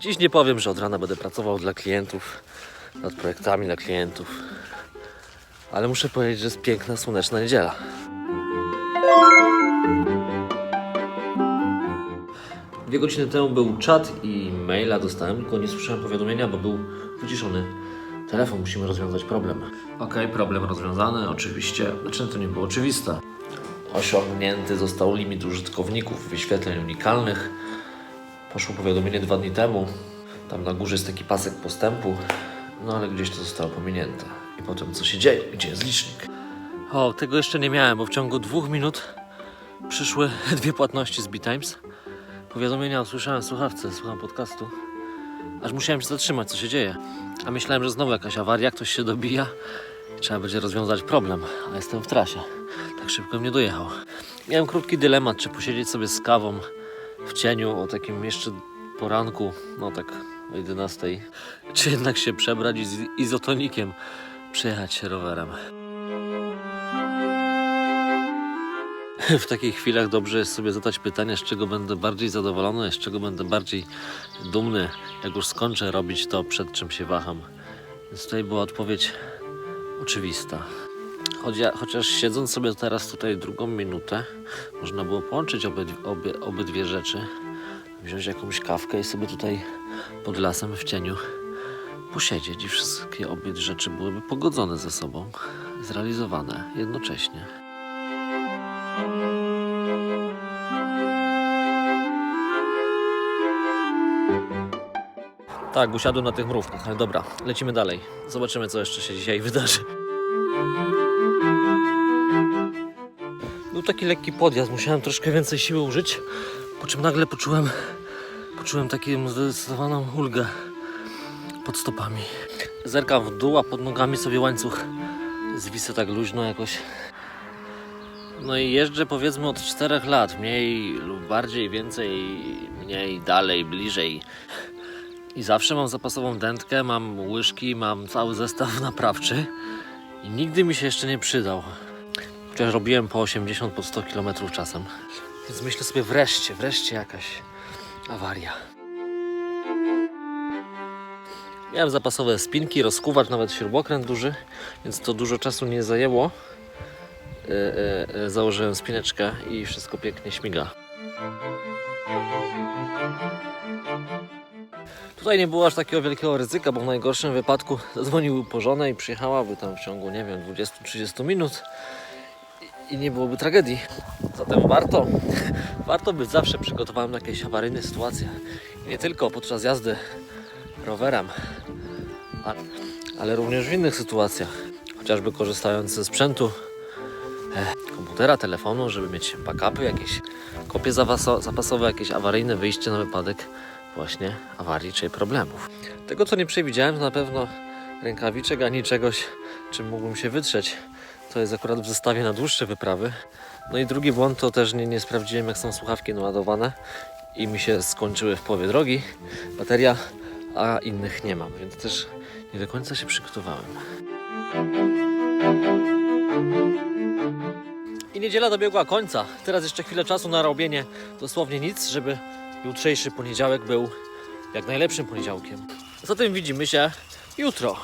Dziś nie powiem, że od rana będę pracował dla klientów, nad projektami dla klientów, ale muszę powiedzieć, że jest piękna, słoneczna niedziela. Dwie godziny temu był czat i maila dostałem, tylko nie słyszałem powiadomienia, bo był wyciszony telefon. Musimy rozwiązać problem. Okej, problem rozwiązany, oczywiście. Znaczy to nie było oczywiste. Osiągnięty został limit użytkowników wyświetleń unikalnych. Poszło powiadomienie dwa dni temu. Tam na górze jest taki pasek postępu, no ale gdzieś to zostało pominięte. I potem co się dzieje? Gdzie jest licznik? O, tego jeszcze nie miałem, bo w ciągu dwóch minut przyszły dwie płatności z B-Times. Powiadomienia usłyszałem w słuchawce, słucham podcastu. Aż musiałem się zatrzymać, co się dzieje. A myślałem, że znowu jakaś awaria, ktoś się dobija. Trzeba będzie rozwiązać problem, a jestem w trasie. Tak szybko mnie dojechał. Miałem krótki dylemat, czy posiedzieć sobie z kawą w cieniu o takim jeszcze poranku, no tak o 11, czy jednak się przebrać i z izotonikiem przejechać się rowerem. W takich chwilach dobrze jest sobie zadać pytanie, z czego będę bardziej zadowolony, z czego będę bardziej dumny, jak już skończę robić to, przed czym się waham. Więc tutaj była odpowiedź oczywista. Chocia- Chociaż siedząc sobie teraz tutaj drugą minutę, można było połączyć obydwie, obie, obydwie rzeczy. Wziąć jakąś kawkę i sobie tutaj pod lasem w cieniu posiedzieć i wszystkie obie rzeczy byłyby pogodzone ze sobą, zrealizowane jednocześnie. Tak, usiadłem na tych mrówkach, dobra, lecimy dalej. Zobaczymy, co jeszcze się dzisiaj wydarzy. Był taki lekki podjazd, musiałem troszkę więcej siły użyć, po czym nagle poczułem, poczułem taką zdecydowaną ulgę pod stopami. Zerkam w dół, a pod nogami sobie łańcuch zwisę tak luźno jakoś. No i jeżdżę powiedzmy od 4 lat, mniej lub bardziej, więcej, mniej, dalej, bliżej. I zawsze mam zapasową dętkę, mam łyżki, mam cały zestaw naprawczy i nigdy mi się jeszcze nie przydał. Chociaż robiłem po 80, po 100 km czasem. Więc myślę sobie wreszcie, wreszcie jakaś awaria. Miałem zapasowe spinki, rozkuwacz, nawet śrubokręt duży, więc to dużo czasu nie zajęło. E, e, e, założyłem spineczkę i wszystko pięknie śmiga. Tutaj nie było aż takiego wielkiego ryzyka, bo w najgorszym wypadku zadzwonił po żonę i przyjechałaby tam w ciągu, nie wiem, 20-30 minut i, nie byłoby tragedii. Zatem warto, warto być zawsze przygotowanym na jakieś awaryjne sytuacje. I nie tylko podczas jazdy rowerem, a, ale również w innych sytuacjach. Chociażby korzystając ze sprzętu, e, komputera, telefonu, żeby mieć backupy, jakieś kopie zapaso- zapasowe, jakieś awaryjne wyjście na wypadek właśnie awarii czy problemów. Tego, co nie przewidziałem, to na pewno rękawiczek ani czegoś, czym mógłbym się wytrzeć. To jest akurat w zestawie na dłuższe wyprawy. No i drugi błąd to też nie, nie sprawdziłem, jak są słuchawki naładowane i mi się skończyły w połowie drogi bateria, a innych nie mam, więc też nie do końca się przygotowałem. I niedziela dobiegła końca. Teraz jeszcze chwilę czasu na robienie dosłownie nic, żeby jutrzejszy poniedziałek był jak najlepszym poniedziałkiem. Zatem widzimy się jutro.